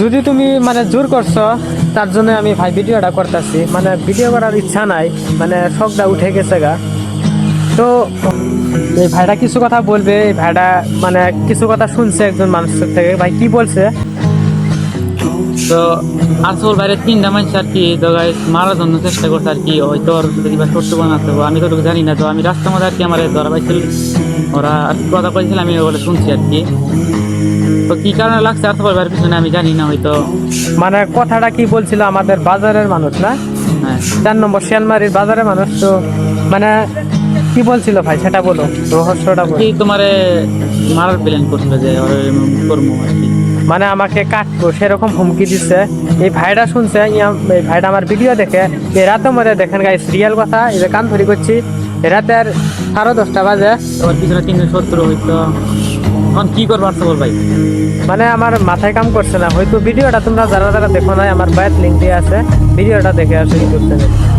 যদি তুমি মানে জোর করছ, তার জন্য আমি ভাই ভিডিওটা করতেছি। মানে ভিডিও করার ইচ্ছা নাই মানে শখটা উঠে গেছে গা। তো এই ভাইটা কিছু কথা বলবে, এই ভাইটা মানে কিছু কথা শুনছে একজন মানুষের থেকে। ভাই কি বলছে? তো আসল বাইরে তিনটা মানুষ আর কি তো guys মারার জন্য চেষ্টা করছে আর কি হয়তো ওর যদি বা সত্য বানাতে হবে আমি তো জানি না তো আমি রাস্তার মধ্যে আর কি আমার ধরা পাইছিল। ওরা আর কি কথা কইছিল আমি ওগুলো শুনছি আর কি। তো কি কারণে লাগছে আসল বাইরের পিছনে আমি জানি না হয়তো। মানে কথাটা কি বলছিল আমাদের বাজারের মানুষ না? হ্যাঁ। চার নম্বর শিয়ালমারির বাজারের মানুষ তো মানে কি বলছিল ভাই সেটা বলো রহস্যটা কি তোমারে মারার প্ল্যান করছিল যে করব আর কি? মানে আমাকে কাটবো সেরকম হুমকি দিচ্ছে এই ভাইটা শুনছে এই ভাইটা আমার ভিডিও দেখে এই রাতে মধ্যে দেখেন গাইস রিয়েল কথা এই যে কান ধরি করছি এই আর সাড়ে দশটা বাজে। ওর পিছনে তিনজন শত্রু হয়তো এখন কি করব আসল ভাই? মানে আমার মাথায় কাম করছে না হয়তো ভিডিওটা তোমরা যারা যারা দেখো নাই আমার বায়াত লিঙ্ক দিয়ে আছে ভিডিওটা দেখে আসো ইউটিউব চ্যানেল